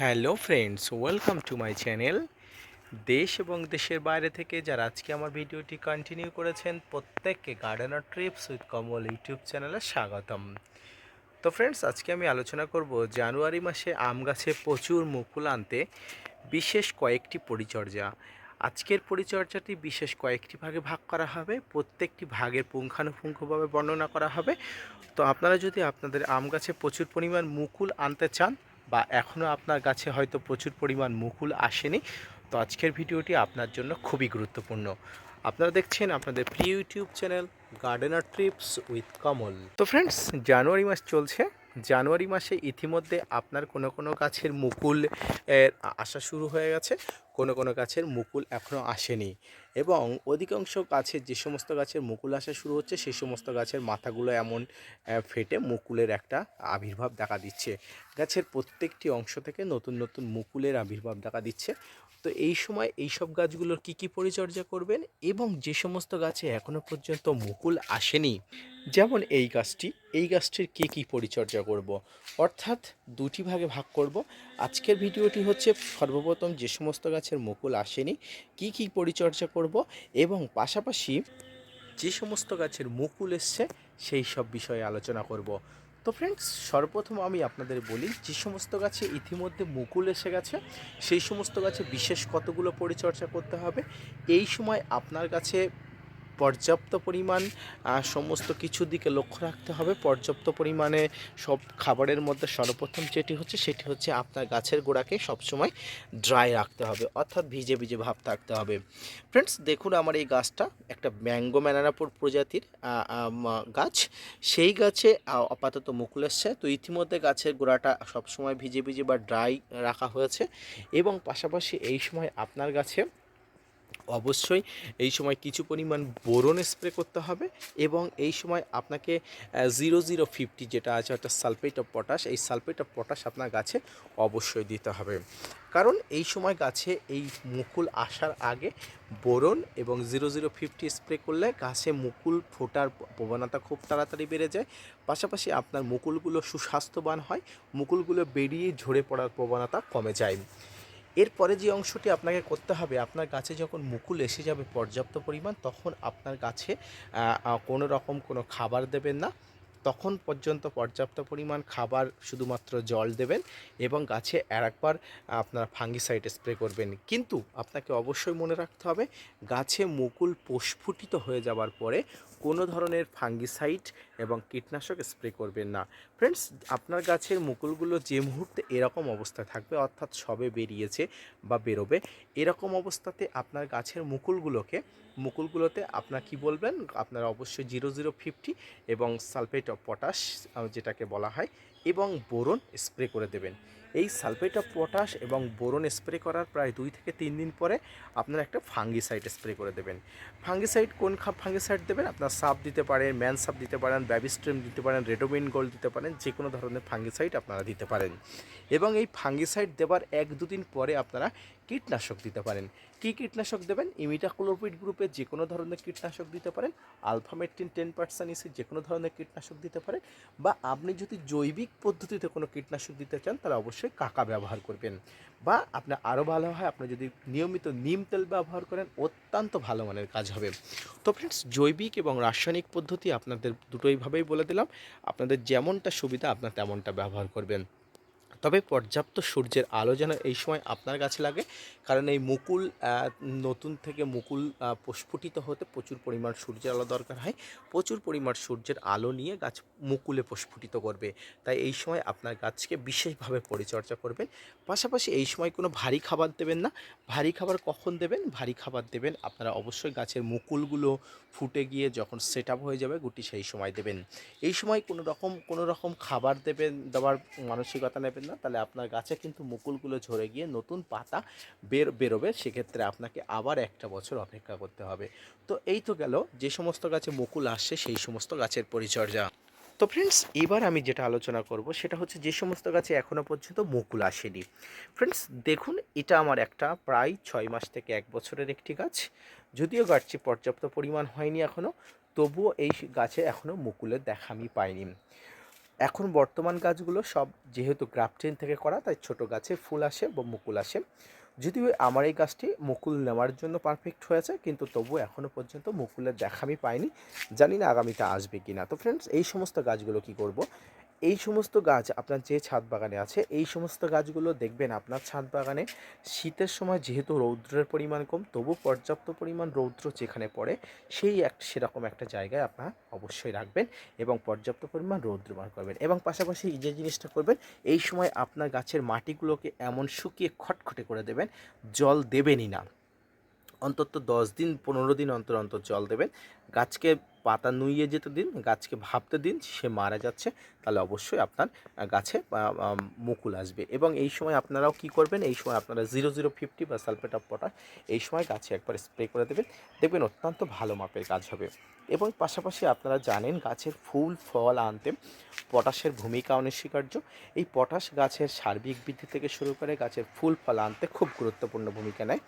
Hello friends welcome to my channel দেশ এবং দেশের বাইরে থেকে যারা আজকে আমার ভিডিওটি কন্টিনিউ করেছেন, প্রত্যেককে gardener trips with Kamal YouTube চ্যানেলে স্বাগতম। তো ফ্রেন্ডস আজকে আমি আলোচনা করব জানুয়ারি মাসে আম গাছে প্রচুর মুকুল আনতে বিশেষ কয়েকটি পরিচর্যা। আজকের পরিচর্যাটি বিশেষ কয়েকটি ভাগে ভাগ করা হবে, প্রত্যেকটি ভাগের পুঙ্খানুপুঙ্খভাবে বর্ণনা করা হবে। তো আপনারা যদি আপনাদের আম গাছে প্রচুর পরিমাণ মুকুল আনতে চান বা এখনও আপনার গাছে হয়তো প্রচুর পরিমাণ মুকুল আসেনি, তো আজকের ভিডিওটি আপনার জন্য খুবই গুরুত্বপূর্ণ। আপনারা দেখছেন আপনাদের প্রিয় YouTube channel gardener trips with Kamal তো ফ্রেন্ডস জানুয়ারি মাস চলছে। জানুয়ারি মাসে ইতিমধ্যে আপনার কোনো কোনো গাছের মুকুল আসা শুরু হয়ে গেছে। কোনো কোনো গাছের মুকুল এখনও আসেনি। এবং অধিকাংশ গাছের যে সমস্ত গাছের মুকুল আসা শুরু হচ্ছে, সেই সমস্ত গাছের মাথাগুলো এমন ফেটে মুকুলের একটা আবির্ভাব দেখা দিচ্ছে। গাছের প্রত্যেকটি অংশ থেকে নতুন নতুন মুকুলের আবির্ভাব দেখা দিচ্ছে। তো এই সময় এই সব গাছগুলোর কি কি পরিচর্যা করবেন এবং যে সমস্ত গাছে এখনও পর্যন্ত মুকুল আসেনি, যেমন এই গাছটি, এই গাছটির কী কী পরিচর্যা করব। অর্থাৎ দুটি ভাগে ভাগ করব। আজকের ভিডিওটি হচ্ছে সর্বপ্রথম যে সমস্ত গাছের মুকুল আসেনি, কি কি পরিচর্যা করব এবং পাশাপাশি যে সমস্ত গাছের মুকুল এসছে, সেই সব বিষয়ে আলোচনা করব। তো ফ্রেন্ডস সর্বপ্রথম আমি আপনাদের বলি, যে সমস্ত গাছে ইতিমধ্যে মুকুল এসে গেছে, সেই সমস্ত গাছে বিশেষ কতগুলো পরিচর্যা করতে হবে? এই সময় আপনার কাছে পর্যাপ্ত পরিমাণ সমস্ত কিছুর দিকে লক্ষ্য রাখতে হবে। পর্যাপ্ত পরিমাণে সব খাবারের মধ্যে সর্বপ্রথম যেটি হচ্ছে, সেটি হচ্ছে আপনার গাছের গোড়াকে সবসময় ড্রাই রাখতে হবে, অর্থাৎ ভিজে ভিজে ভাব থাকতে হবে। ফ্রেন্ডস দেখুন আমার এই গাছটা একটা ম্যাঙ্গো ম্যানারাপুর প্রজাতির গাছ। সেই গাছে আপাতত মুকুল এসছে তো ইতিমধ্যে গাছের গোড়াটা সবসময় ভিজে ভিজে বা ড্রাই রাখা হয়েছে এবং পাশাপাশি এই সময় আপনার গাছে অবশ্যই এই সময় কিছু পরিমাণ বোরন স্প্রে করতে হবে এবং এই সময় আপনাকে জিরো জিরো ফিফটি যেটা আছে একটা সালফেট অফ পটাশ এই সালফেট অফ পটাশ আপনার গাছে অবশ্যই দিতে হবে। কারণ এই সময় গাছে এই মুকুল আসার আগে বোরন এবং জিরো জিরো ফিফটি স্প্রে করলে গাছে মুকুল ফোটার প্রবণতা খুব তাড়াতাড়ি বেড়ে যায়। পাশাপাশি আপনার মুকুলগুলো সুস্বাস্থ্যবান হয়, মুকুলগুলো বেরিয়ে ঝরে পড়ার প্রবণতা কমে যায়। এরপরে যে অংশটি আপনাকে করতে হবে, আপনার গাছে যখন মুকুল এসে যাবে পর্যাপ্ত পরিমাণ, তখন আপনার গাছে কোনো রকম কোনো খাবার দেবেন না। তখন পর্যন্ত পর্যাপ্ত পরিমাণ খাবার শুধুমাত্র জল দেবেন এবং গাছে আর একবার আপনার ফাঙ্গিসাইড স্প্রে করবেন। কিন্তু আপনাকে অবশ্যই মনে রাখতে হবে, গাছে মুকুল প্রস্ফুটিত হয়ে যাওয়ার পরে কোনো ধরনের ফাঙ্গিসাইড এবং কীটনাশক স্প্রে করবেন না। ফ্রেন্ডস আপনার গাছের মুকুলগুলো যে মুহূর্তে এরকম অবস্থা থাকবে, অর্থাৎ সবে বেরিয়েছে বা বেরোবে, এরকম অবস্থাতে আপনার গাছের মুকুলগুলোকে, মুকুলগুলোতে আপনার কি বলবেন? আপনারা অবশ্যই জিরো জিরো ফিফটি এবং সালফেট অফ পটাশ যেটাকে বলা হয়, এবং বোরন স্প্রে করে দেবেন। এই সালফেট অফ পটাশ এবং বোরন স্প্রে করার প্রায় দুই থেকে তিন দিন পরে আপনারা একটা ফাঙ্গিসাইড স্প্রে করে দেবেন। ফাঙ্গিসাইড কোন খাপ ফাঙ্গিসাইড দেবেন? আপনার সাপ দিতে পারেন, ম্যান সাপ দিতে পারেন ব্যাবিস্ট্রিম দিতে পারেন রেডোমিন গোল্ড দিতে পারেন যে কোনো ধরনের ফাঙ্গিসাইড আপনারা দিতে পারেন। এবং এই ফাঙ্গিসাইড দেবার এক দুদিন পরে আপনারা কীটনাশক দিতে পারেন। কী কীটনাশক দেবেন? ইমিটাক্লোপিড গ্রুপের যে কোনো ধরনের কীটনাশক দিতে পারেন, আলফামেট্রিন টেন পার্সেন্ট ইসি যে কোনো ধরনের কীটনাশক দিতে পারেন বা আপনি যদি জৈবিক পদ্ধতিতে কোনো কীটনাশক দিতে চান, তাহলে অবশ্যই কাকা ব্যবহার করবেন। বা আপনার আরও ভালো হয়, আপনি যদি নিয়মিত নিম তেল ব্যবহার করেন, অত্যন্ত ভালো মানের কাজ হবে। তো ফ্রেন্ডস জৈবিক এবং রাসায়নিক পদ্ধতি আপনাদের দুটোইভাবেই বলে দিলাম। আপনাদের যেমনটা সুবিধা, আপনার তেমনটা ব্যবহার করবেন। তবে পর্যাপ্ত সূর্যের আলো যেন এই সময় আপনার কাছে লাগে। কারণ এই মুকুল নতুন থেকে মুকুল প্রস্ফুটিত হতে প্রচুর পরিমাণ সূর্যের আলো দরকার হয়। প্রচুর পরিমাণ সূর্যের আলো নিয়ে গাছ মুকুলে প্রস্ফুটিত করবে। তাই এই সময় আপনার গাছকে বিশেষভাবে পরিচর্যা করবেন। পাশাপাশি এই সময় কোনো ভারী খাবার দেবেন না। ভারী খাবার কখন দেবেন? ভারী খাবার দেবেন আপনারা অবশ্যই গাছের মুকুলগুলো ফুটে গিয়ে যখন সেট আপ হয়ে যাবে, গুটি সেই সময় দেবেন। এই সময় কোনো রকম কোনো রকম খাবার দেবেন, দেওয়ার মানসিকতা নেবেন না। তাহলে আপনার গাছে কিন্তু মুকুলগুলো ঝরে গিয়ে নতুন পাতা বের, বেরোবে, সেক্ষেত্রে আপনাকে আবার একটা বছর অপেক্ষা করতে হবে। তো এই তো গেল, যে সমস্ত গাছে মুকুল আসছে, সেই সমস্ত গাছের পরিচর্যা। তো ফ্রেন্ডস এবার আমি যেটা আলোচনা করব, সেটা হচ্ছে যে সমস্ত গাছে এখনও পর্যন্ত মুকুল আসেনি। ফ্রেন্ডস দেখুন, এটা আমার একটা প্রায় ছয় মাস থেকে এক বছরের একটি গাছ। যদিও গাছটি পর্যাপ্ত পরিমাণ হয়নি এখনও তবুও এই গাছে এখনও মুকুলের দেখা আমি পাইনি। এখন বর্তমান গাছগুলো সব যেহেতু গ্রাফটেন থেকে করা, তাই ছোট গাছে ফুল আসে বা মুকুল আসে। যদিও আমার এই গাছটি মুকুল নেওয়ার জন্য পারফেক্ট হয়েছে, কিন্তু তবু এখনও পর্যন্ত মুকুলের দেখা আমি পাইনি। জানি না আগামীটা আসবে কি না তো ফ্রেন্ডস এই সমস্ত গাছগুলো কি করব? এই সমস্ত গাছ আপনার যে ছাদ বাগানে আছে, এই সমস্ত গাছগুলো দেখবেন আপনার ছাদ বাগানে শীতের সময় যেহেতু রৌদ্রের পরিমাণ কম, তবু পর্যাপ্ত পরিমাণ রৌদ্র যেখানে পড়ে, সেই এক, সেরকম একটা জায়গায় আপনার অবশ্যই রাখবেন এবং পর্যাপ্ত পরিমাণ রৌদ্র বার করবেন। এবং পাশাপাশি যে জিনিসটা করবেন, এই সময় আপনার গাছের মাটিগুলোকে এমন শুকিয়ে খটখটে করে দেবেন, জল দেবেনই না। অন্তত দশ দিন, পনেরো দিন অন্তর অন্তর জল দেবেন। গাছকে পাতা নুইয়ে যেতে দিন, গাছকে ভাবতে দিন সে মারা যাচ্ছে, তাহলে অবশ্যই আপনার গাছে মুকুল আসবে। এবং এই সময় আপনারাও কি করবেন? এই সময় আপনারা জিরো জিরো ফিফটি বা সালফেট অফ পটাশ এই সময় গাছে একবার স্প্রে করে দেবেন। দেখবেন অত্যন্ত ভালো মাপের কাজ হবে। এবং পাশাপাশি আপনারা জানেন গাছের ফুল, ফল আনতে পটাশের ভূমিকা অনস্বীকার্য। এই পটাশ গাছের সার্বিক বৃদ্ধি থেকে শুরু করে গাছের ফুল, ফল আনতে খুব গুরুত্বপূর্ণ ভূমিকা নেয়।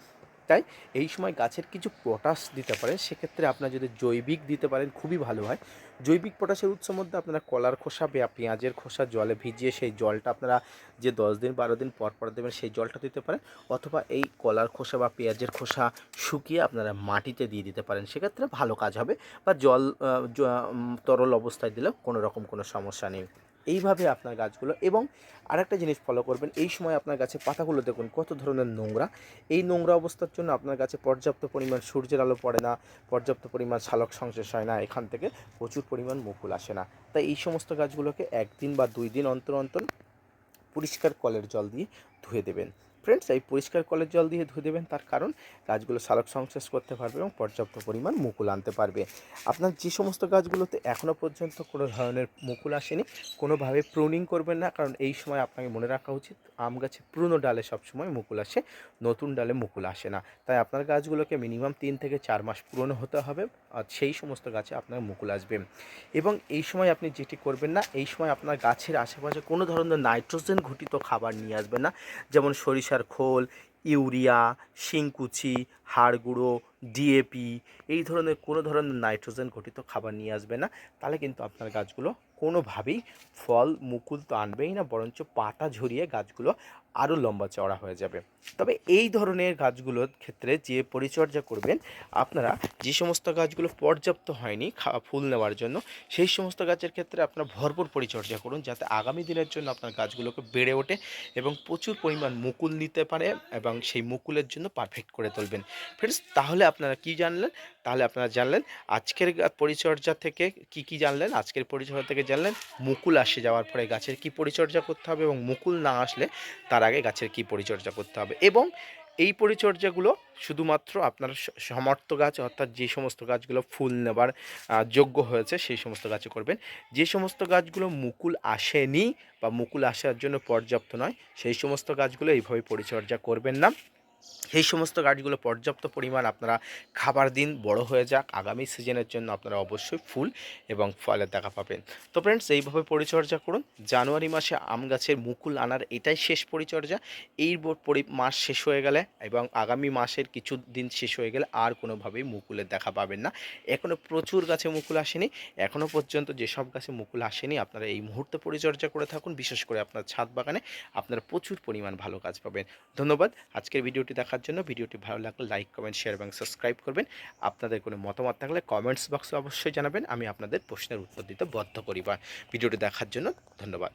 তাই এই সময় গাছের কিছু পটাশ দিতে পারেন। সেক্ষেত্রে আপনারা যদি জৈবিক দিতে পারেন, খুবই ভালো হয়। জৈবিক পটাশের উৎস মধ্যে আপনারা কলার খোসা বা পেঁয়াজের খোসা জলে ভিজিয়ে সেই জলটা আপনারা যে দশ দিন, বারো দিন পর পর দেবেন, সেই জলটা দিতে পারেন। অথবা এই কলার খোসা বা পেঁয়াজের খোসা শুকিয়ে আপনারা মাটিতে দিয়ে দিতে পারেন। সেক্ষেত্রে ভালো কাজ হবে বা জল তরল অবস্থায় দিলেও কোনো রকম কোনো সমস্যা নেই। এইভাবে আপনার গাছগুলো এবং আরেকটা জিনিস ফলো করবেন, এই সময় আপনার গাছে পাতাগুলো দেখুন কত ধরনের নোংরা। এই নোংরা অবস্থার জন্য আপনার গাছে পর্যাপ্ত পরিমাণ সূর্যের আলো পড়ে না, পর্যাপ্ত পরিমাণ শালক সংশ্লেষ হয় না, এখান থেকে প্রচুর পরিমাণ মুকুল আসে না। তাই এই সমস্ত গাছগুলোকে একদিন বা দুই দিন অন্তর অন্তর পরিষ্কার কলের জল দিয়ে ধুয়ে দেবেন। ফ্রেন্ডস এই পরিষ্কার কলের জল দিয়ে ধুয়ে দেবেন। তার কারণ গাছগুলো সালোক সংশ্লেষ করতে পারবে এবং পর্যাপ্ত পরিমাণ মুকুল আনতে পারবে। আপনার যে সমস্ত গাছগুলোতে এখনও পর্যন্ত কোনো ধরনের মুকুল আসেনি, কোনোভাবে প্রুনিং করবেন না, কারণ এই সময় আপনাকে মনে রাখা উচিত, আম গাছে পুরনো ডালে সবসময় মুকুল আসে, নতুন ডালে মুকুল আসে না। তাই আপনার গাছগুলোকে মিনিমাম তিন থেকে চার মাস পুরনো হতে হবে, আর সেই সমস্ত গাছে আপনার মুকুল আসবে। এবং এই সময় আপনি যেটি করবেন না, এই সময় আপনার গাছের আশেপাশে কোনো ধরনের নাইট্রোজেন ঘটিত খাবার নিয়ে আসবেন না, যেমন সরিষার খোল, ইউরিয়া, শিংকুচি হাড় গুঁড়ো ডিএপি এই ধরনের কোনো ধরনের নাইট্রোজেন ঘটিত খাবার নিয়ে আসবে না। তাহলে কিন্তু আপনার গাছগুলো কোনোভাবেই ফল, মুকুল তো আনবেই না, বরঞ্চ পাটা ঝরিয়ে গাছগুলো আরও লম্বা চওড়া হয়ে যাবে। তবে এই ধরনের গাছগুলোর ক্ষেত্রে যে পরিচর্যা করবেন, আপনারা যে সমস্ত গাছগুলো পর্যাপ্ত হয়নি ফুল নেওয়ার জন্য, সেই সমস্ত গাছের ক্ষেত্রে আপনারা ভরপুর পরিচর্যা করুন যাতে আগামী দিনের জন্য আপনার গাছগুলোকে বেড়ে ওঠে এবং প্রচুর পরিমাণ মুকুল নিতে পারে এবং সেই মুকুলের জন্য পারফেক্ট করে তুলবেন। ফ্রেন্ডস তাহলে আপনারা কি জানলেন? তাহলে আপনারা জানলেন। আজকের পরিচর্যা থেকে কি কি জানলেন? আজকের পরিচর্যা থেকে জানলেন মুকুল আসে যাওয়ার পরে গাছের কি পরিচর্যা করতে হবে এবং মুকুল না আসলে তার আগে গাছের কি পরিচর্যা করতে হবে। এবং এই পরিচর্যাগুলো শুধুমাত্র আপনার সমর্থ গাছ অর্থাৎ যে সমস্ত গাছগুলো ফুল নেবার যোগ্য হয়েছে সেই সমস্ত গাছে করবেন। যে সমস্ত গাছগুলো মুকুল আসেনি বা মুকুল আসার জন্য পর্যাপ্ত নয়, সেই সমস্ত গাছগুলো এইভাবে পরিচর্যা করবেন না। সেই সমস্ত গাছগুলো পর্যাপ্ত পরিমাণ আপনারা খাবার দিন, বড় হয়ে যাক। আগামী সিজনের জন্য আপনারা অবশ্যই ফুল এবং ফলের দেখা পাবেন। তো ফ্রেন্ডস এইভাবে পরিচর্যা করুন। জানুয়ারি মাসে আম গাছের মুকুল আনার এটাই শেষ পরিচর্যা। এই মাস শেষ হয়ে গেলে এবং আগামী মাসের কিছু দিন শেষ হয়ে গেলে আর কোনোভাবেই মুকুলের দেখা পাবেন না। এখনও প্রচুর গাছে মুকুল আসেনি। এখনও পর্যন্ত যেসব গাছে মুকুল আসেনি, আপনারা এই মুহূর্তে পরিচর্যা করে থাকুন। বিশেষ করে আপনার ছাদ বাগানে আপনারা প্রচুর পরিমাণ ভালো কাজ পাবেন। ধন্যবাদ। আজকের ভিডিওটি দেখার জন্য ভিডিওটি ভালো লাগলে লাইক, কমেন্ট শেয়ার এবং সাবস্ক্রাইব করবেন। আপনাদের কোনো মতামত থাকলে কমেন্টস বক্সে অবশ্যই জানাবেন। আমি আপনাদের প্রশ্নের উত্তর দিতে বদ্ধ করিবা ভিডিওটি দেখার জন্য ধন্যবাদ।